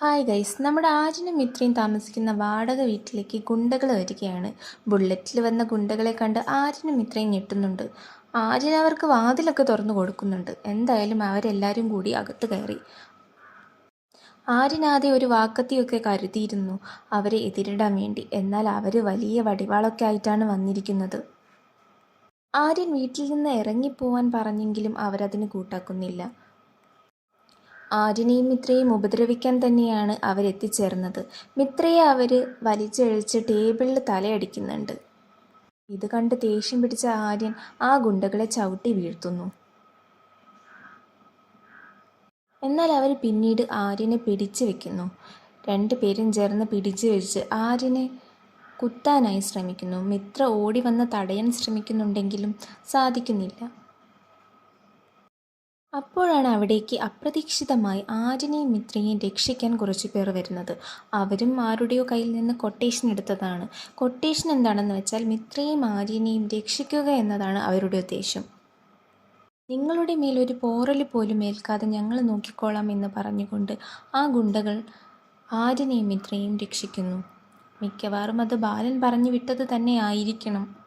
Hi guys നമ്മുടെ ആജിനും മിത്രയും താമസിക്കുന്ന വാടക വീട്ടിലേക്ക് ഗുണ്ടകൾ വരികയാണ്. ബുള്ളറ്റിൽ വന്ന ഗുണ്ടകളെ കണ്ട് ആജിനും മിത്രയും ഞെട്ടുന്നുണ്ട്. ആര്യൻ അവർക്ക് വാതിലൊക്കെ തുറന്നു കൊടുക്കുന്നുണ്ട്. എന്തായാലും അവരെല്ലാവരും കൂടി അകത്ത് കയറി. ആര്യനാദ്യം ഒരു വാക്കത്തിയൊക്കെ കരുതിയിരുന്നു. അവരെ എതിരിടാൻ വേണ്ടി. എന്നാൽ അവർ വലിയ വടിവാളൊക്കെ ആയിട്ടാണ് വന്നിരിക്കുന്നത്. ആര്യൻ വീട്ടിൽ നിന്ന് ഇറങ്ങിപ്പോവാൻ പറഞ്ഞെങ്കിലും അവരതിന് കൂട്ടാക്കുന്നില്ല. ആര്യനെയും മിത്രയെയും ഉപദ്രവിക്കാൻ തന്നെയാണ് അവരെത്തിച്ചേർന്നത്. മിത്രയെ അവർ വലിച്ചഴിച്ച് ടേബിളിൽ തലയടിക്കുന്നുണ്ട്. ഇത് കണ്ട് ദേഷ്യം പിടിച്ച ആര്യൻ ആ ഗുണ്ടകളെ ചവിട്ടി വീഴ്ത്തുന്നു. എന്നാൽ അവർ പിന്നീട് ആര്യനെ പിടിച്ചു വെക്കുന്നു. രണ്ടുപേരും ചേർന്ന് പിടിച്ചു വെച്ച് ആര്യനെ കുത്താനായി ശ്രമിക്കുന്നു. മിത്ര ഓടി വന്ന് തടയാൻ ശ്രമിക്കുന്നുണ്ടെങ്കിലും സാധിക്കുന്നില്ല. അപ്പോഴാണ് അവിടേക്ക് അപ്രതീക്ഷിതമായി ആര്യനെയും മിത്രയെയും രക്ഷിക്കാൻ കുറച്ച് പേർ വരുന്നത്. അവരും ആരുടെയോ കയ്യിൽ നിന്ന് കൊട്ടേഷൻ എടുത്തതാണ്. കൊട്ടേഷൻ എന്താണെന്ന് വെച്ചാൽ മിത്രയെയും ആര്യനെയും രക്ഷിക്കുക എന്നതാണ് അവരുടെ ഉദ്ദേശം. നിങ്ങളുടെ മേലൊരു പോറൽ പോലും ഏൽക്കാതെ ഞങ്ങൾ നോക്കിക്കോളാം എന്ന് പറഞ്ഞുകൊണ്ട് ആ ഗുണ്ടകൾ ആര്യനെയും മിത്രയെയും രക്ഷിക്കുന്നു. മിക്കവാറും അത് ബാലൻ പറഞ്ഞു വിട്ടത് തന്നെ ആയിരിക്കണം.